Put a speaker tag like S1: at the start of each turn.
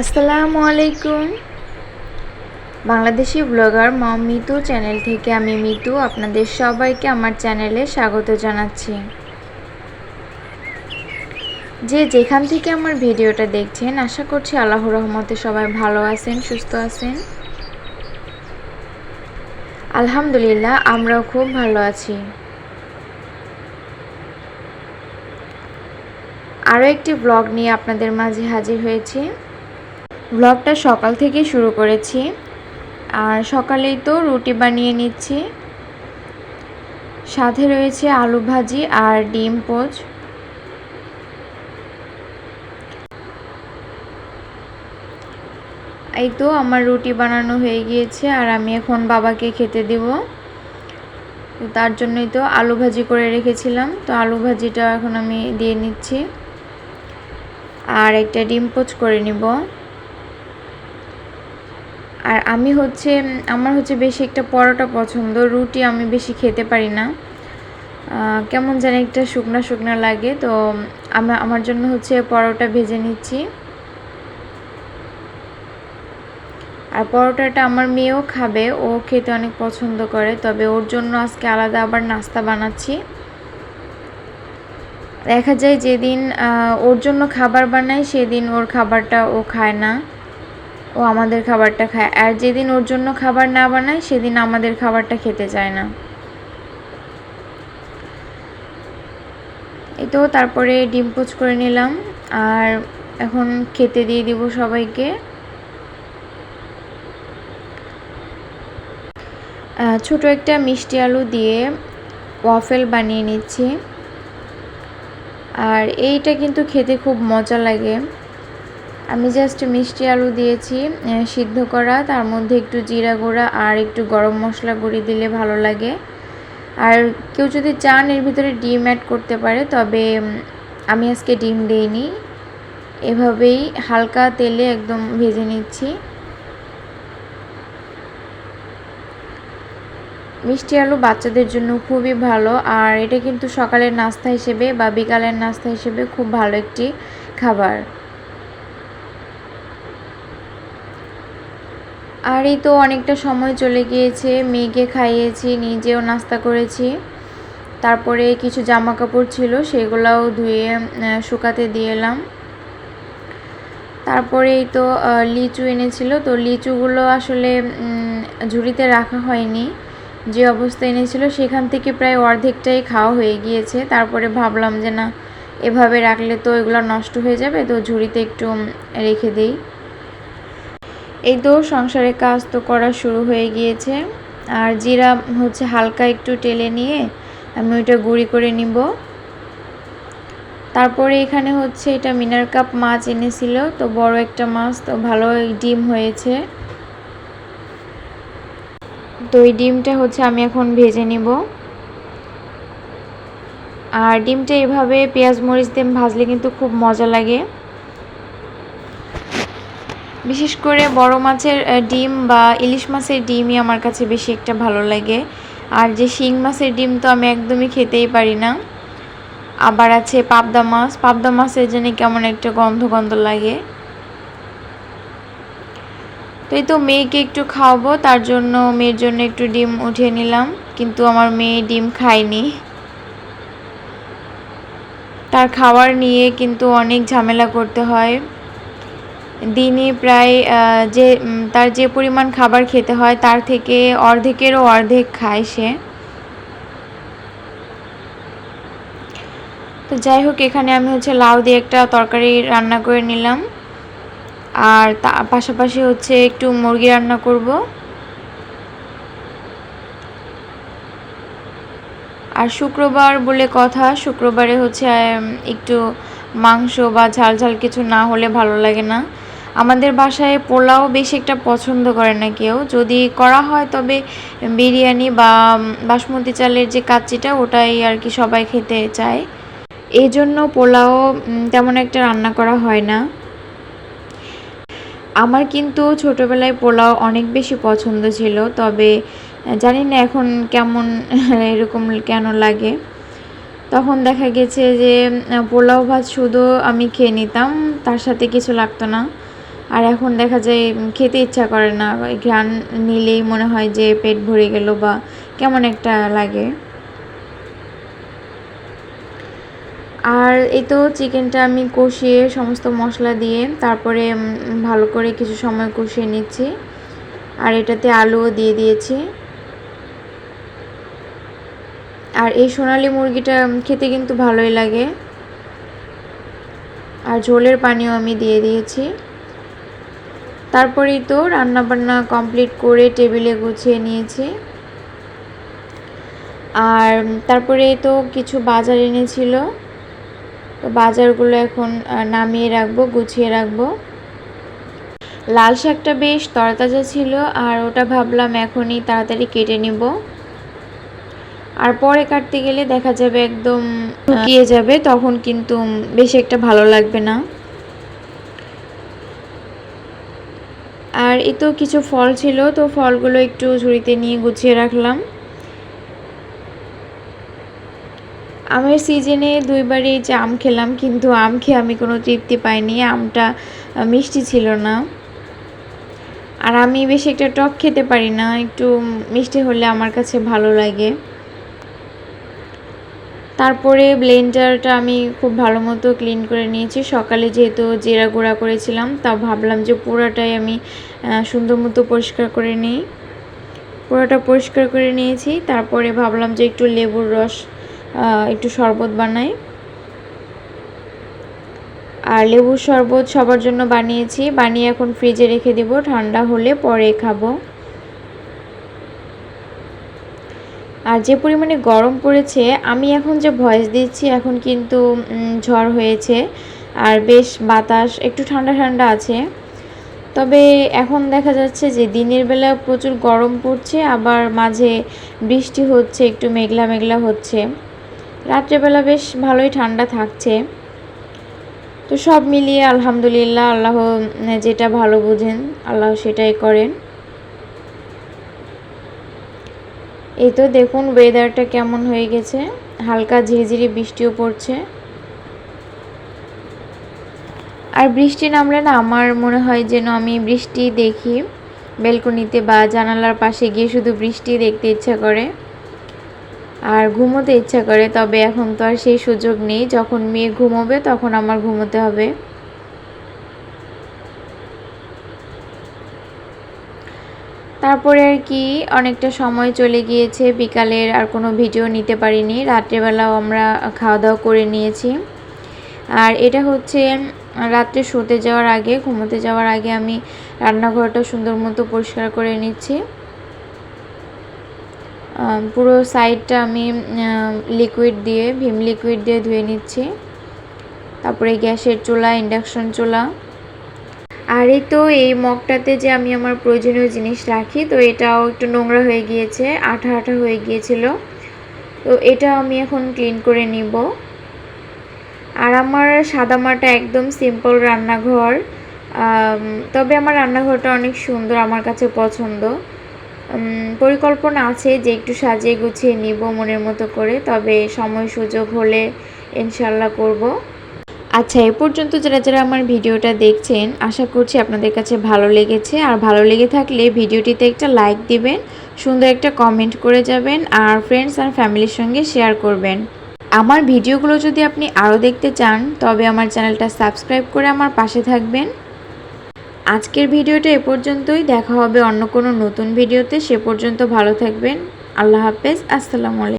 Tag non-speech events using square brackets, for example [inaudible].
S1: আসসালামু আলাইকুম। Bangladeshi blogger Mom Mitu channel থেকে আমি মিতু আপনাদের সবাইকে আমার চ্যানেলে স্বাগত জানাচ্ছি। যে যেখান থেকে আমার ভিডিওটা দেখছেন, আশা করছি আল্লাহর রহমতে সবাই ভালো আছেন, সুস্থ আছেন। আলহামদুলিল্লাহ, আমরাও খুব ভালো আছি। আরও একটি ব্লগ নিয়ে আপনাদের মাঝে হাজির হয়েছি। ব্লগটা সকাল থেকে শুরু করেছি। আর সকালেই তো রুটি বানিয়ে নিচ্ছি। সাথে রয়েছে আলু ভাজি আর ডিম পোচ। এই তো আমার রুটি বানানো হয়ে গিয়েছে আর আমি এখন বাবাকে খেতে দেব। তার জন্যই তো আলু ভাজি করে রেখেছিলাম। তো আলু ভাজিটা এখন আমি দিয়ে নিচ্ছি। আর একটা ডিম পোচ করে নিব। আর আমি হচ্ছে, আমার হচ্ছে বেশি একটা পরোটা পছন্দ, রুটি আমি বেশি খেতে পারি না। কেমন জানি একটা শুকনা শুকনো লাগে, তো আমি, আমার জন্য হচ্ছে পরোটা ভেজে নিচ্ছি। আর পরোটাটা আমার মেয়েও খাবে, ও খেতে অনেক পছন্দ করে, তবে ওর জন্য আজকে আলাদা আবার নাস্তা বানাচ্ছি। দেখা যায় যেদিন ওর জন্য খাবার বানাই সেদিন ওর খাবারটা ও খায় না। ও আমাদের খাবারটা খায়। আর যেদিন ওর জন্য খাবার না বানায়, সেদিন আমাদের খাবারটা খেতে চায় না। এই তো তারপরে ডিম পোচ করে নিলাম। আর এখন খেতে দিয়ে দিব সবাইকে। ছোট একটা মিষ্টি আলু দিয়ে ওয়াফেল বানিয়ে নিচ্ছি। আর এইটা কিন্তু খেতে খুব মজা লাগে। আমি জাস্ট মিষ্টি আলু দিয়েছি সিদ্ধ করা, তার মধ্যে একটু জিরা গুঁড়া আর একটু গরম মশলা গুঁড়ি দিলে ভালো লাগে। আর কেউ যদি চান এর ভিতরে ডিম অ্যাড করতে পারে, তবে আমি আজকে ডিম দিইনি। এভাবেই হালকা তেলে একদম ভেজে নিচ্ছি। মিষ্টি আলু বাচ্চাদের জন্য খুবই ভালো, আর এটা কিন্তু সকালের নাস্তা হিসেবে বা বিকালের নাস্তা হিসেবে খুব ভালো একটি খাবার। আর এই তো অনেকটা সময় চলে গিয়েছে, মেয়েকে খাইয়েছি, নিজেও নাস্তা করেছি। তারপরে কিছু জামা কাপড় ছিল, সেগুলাও ধুয়ে শুকাতে দিয়ে এলাম। তারপরেই তো লিচু এনেছিল, তো লিচুগুলো আসলে ঝুড়িতে রাখা হয়নি। যে অবস্থা এনেছিল, সেখান থেকে প্রায় অর্ধেকটাই খাওয়া হয়ে গিয়েছে। তারপরে ভাবলাম যে না, এভাবে রাখলে তো এগুলো নষ্ট হয়ে যাবে, তো ঝুড়িতে একটু রেখে দেই। এই তো সংসারের কাজ তো করা শুরু হয়ে গিয়েছে। আর জিরা হচ্ছে হালকা একটু টেলে নিয়ে আমি ওইটা গুঁড়ি করে নিব। তারপরে এখানে হচ্ছে এটা মিনার কাপ মাছ এনেছিল, তো বড় একটা মাছ, তো ভালো ডিম হয়েছে। তো এই ডিমটা হচ্ছে আমি এখন ভেজে নিব। আর ডিমটা এভাবে পেঁয়াজ মরিচ দিয়ে ভাজলে কিন্তু খুব মজা লাগে। বিশেষ করে বড় মাছের ডিম বা ইলিশ মাছের ডিমই আমার কাছে বেশি একটা ভালো লাগে। আর যে শিং মাছের ডিম তো আমি একদমই খেতেই পারি না। আবার আছে পাবদা মাছ। পাবদা মাছের জন্য কেমন একটা গন্ধ গন্ধ লাগে। তো এই তো মেয়েকে একটু খাওয়াবো, তার জন্য মেয়ের জন্য একটু ডিম উঠিয়ে নিলাম। কিন্তু আমার মেয়ে ডিম খায়নি। তার খাবার নিয়ে কিন্তু অনেক ঝামেলা করতে হয়। দিনে প্রায় যে তার যে পরিমাণ খাবার খেতে হয় তার থেকে অর্ধেকেরও অর্ধেক খায় সে। তো যাই হোক, এখানে আমি হচ্ছে লাউ দিয়ে একটা তরকারি রান্না করে নিলাম। আর তা, পাশাপাশি হচ্ছে একটু মুরগি রান্না করব। আর শুক্রবার বলে কথা, শুক্রবারে হচ্ছে একটু মাংস বা ঝাল ঝাল কিছু না হলে ভালো লাগে না। আমাদের বাসায় পোলাও বেশি একটা পছন্দ করে না কেউ। যদি করা হয় তবে বিরিয়ানি বা বাসমতি চালের যে কাচ্চিটা, ওটাই আর কি সবাই খেতে চায়। এই জন্য পোলাও তেমন একটা রান্না করা হয় না। আমার কিন্তু ছোটোবেলায় পোলাও অনেক বেশি পছন্দ ছিল, তবে জানি না এখন কেমন, [laughs] এরকম কেন লাগে। তখন দেখা গেছে যে পোলাও ভাত শুধু আমি খেয়ে নিতাম, তার সাথে কিছু লাগতো না। আর এখন দেখা যায় খেতে ইচ্ছা করে না। ঘ্রাণ নিলেই মনে হয় যে পেট ভরে গেল বা কেমন একটা লাগে। আর এই তো চিকেনটা আমি কষিয়ে সমস্ত মশলা দিয়ে তারপরে ভালো করে কিছু সময় কষিয়ে নিচ্ছি। আর এটাতে আলুও দিয়ে দিয়েছি। আর এই সোনালি মুরগিটা খেতে কিন্তু ভালোই লাগে। আর ঝোলের পানিও আমি দিয়ে দিয়েছি। তারপরেই তো রান্না বান্না কমপ্লিট করে টেবিলে গুছিয়ে নিয়েছি। আর তারপরে তো কিছু বাজার এনেছিল। তো বাজারগুলো এখন নামিয়ে রাখব, গুছিয়ে রাখব। লাল শাকটা বেশ তরতাজা ছিল, আর ওটা ভাবলাম এখনই তাড়াতাড়ি কেটে নিব। আর পরে কাটতে গেলে দেখা যাবে একদম শুকিয়ে যাবে, তখন কিন্তু বেশি একটা ভালো লাগবে না। আর এই তো কিছু ফল ছিল, তো ফলগুলো একটু ঝুড়িতে নিয়ে গুছিয়ে রাখলাম। আমের সিজনে দুইবারই এই যে আম খেলাম, কিন্তু আম খেয়ে আমি কোনো তৃপ্তি পাইনি, আমটা মিষ্টি ছিল না। আর আমি বেশি একটা টক খেতে পারি না, একটু মিষ্টি হলে আমার কাছে ভালো লাগে। তারপরে ব্লেন্ডারটা আমি খুব ভালো মতো ক্লিন করে নিয়েছি। সকালে যেহেতু জিরা গুঁড়া করেছিলাম তা ভাবলাম যে পুরোটাই আমি সুন্দর মতো পরিষ্কার করে নিই। পুরোটা পরিষ্কার করে নিয়েছি, তারপরে ভাবলাম যে একটু লেবুর রস একটু শরবত বানাই। আর লেবুর শরবত সবার জন্য বানিয়েছি, বানিয়ে এখন ফ্রিজে রেখে দেব, ঠান্ডা হলে পরে খাব। আর যে পরিমাণে গরম পড়েছে, আমি এখন যে ভয়েস দিচ্ছি এখন কিন্তু ঝড় হয়েছে। আর বেশ বাতাস, একটু ঠান্ডা ঠান্ডা আছে। তবে এখন দেখা যাচ্ছে যে দিনের বেলা প্রচুর গরম পড়ছে, আবার মাঝে বৃষ্টি হচ্ছে, একটু মেঘলা মেঘলা হচ্ছে। রাত্রেবেলা বেশ ভালোই ঠান্ডা থাকছে। তো সব মিলিয়ে আলহামদুলিল্লাহ, আল্লাহ যেটা ভালো বুঝেন, আল্লাহ সেটাই করেন। এই তো দেখুন ওয়েদারটা কেমন হয়ে গেছে। হালকা ঝিরিঝিরি বৃষ্টিও পড়ছে। আর বৃষ্টি নামলে না আমার মনে হয় যেন আমি বৃষ্টি দেখি। বেলকনিতে বা জানালার পাশে গিয়ে শুধু বৃষ্টি দেখতে ইচ্ছা করে। আর ঘুমোতে ইচ্ছা করে, তবে এখন তো আর সেই সুযোগ নেই। যখন মেয়ে ঘুমোবে তখন আমার ঘুমোতে হবে। তারপরে আর কি অনেকটা সময় চলে গিয়েছে, বিকালের আর কোনো ভিডিও নিতে পারিনি, রাত্রেবেলাও আমরা খাওয়া দাওয়া করে নিয়েছি। আর এটা হচ্ছে, রাত্রে শুতে যাওয়ার আগে, ঘুমোতে যাওয়ার আগে আমি রান্নাঘরটা সুন্দর মতো পরিষ্কার করে নিচ্ছি। পুরো সাইডটা আমি লিকুইড দিয়ে, ভিম লিকুইড দিয়ে ধুয়ে নিচ্ছি। তারপরে গ্যাসের চুলা ইন্ডাকশন চুলা। আর এই তো এই মগটাতে যে আমি আমার প্রয়োজনীয় জিনিস রাখি, তো এটাও একটু নোংরা হয়ে গিয়েছে, আঠা আঠা হয়ে গিয়েছিল। তো এটা আমি এখন ক্লিন করে নিব। আর আমার সাদামাটা একদম সিম্পল রান্নাঘর। তবে আমার রান্নাঘরটা অনেক সুন্দর, আমার কাছে পছন্দ। পরিকল্পনা আছে যে একটু সাজিয়ে গুছিয়ে নিব মনের মতো করে, তবে সময় সুযোগ হলে ইনশাল্লাহ করব। আচ্ছা এ পর্যন্ত যারা যারা আমার ভিডিওটা দেখছেন, আশা করছি আপনাদের কাছে ভালো লেগেছে। আর ভালো লেগে থাকলে ভিডিওটিতে একটা লাইক দিবেন, সুন্দর একটা কমেন্ট করে যাবেন, আর ফ্রেন্ডস আর ফ্যামিলির সঙ্গে শেয়ার করবেন। আমার ভিডিওগুলো যদি আপনি আরও দেখতে চান, তবে আমার চ্যানেলটা সাবস্ক্রাইব করে আমার পাশে থাকবেন। আজকের ভিডিওটা এ পর্যন্তই। দেখা হবে অন্য কোনো নতুন ভিডিওতে। সে পর্যন্ত ভালো থাকবেন। আল্লাহ হাফেজ। আসসালামু আলাইকুম।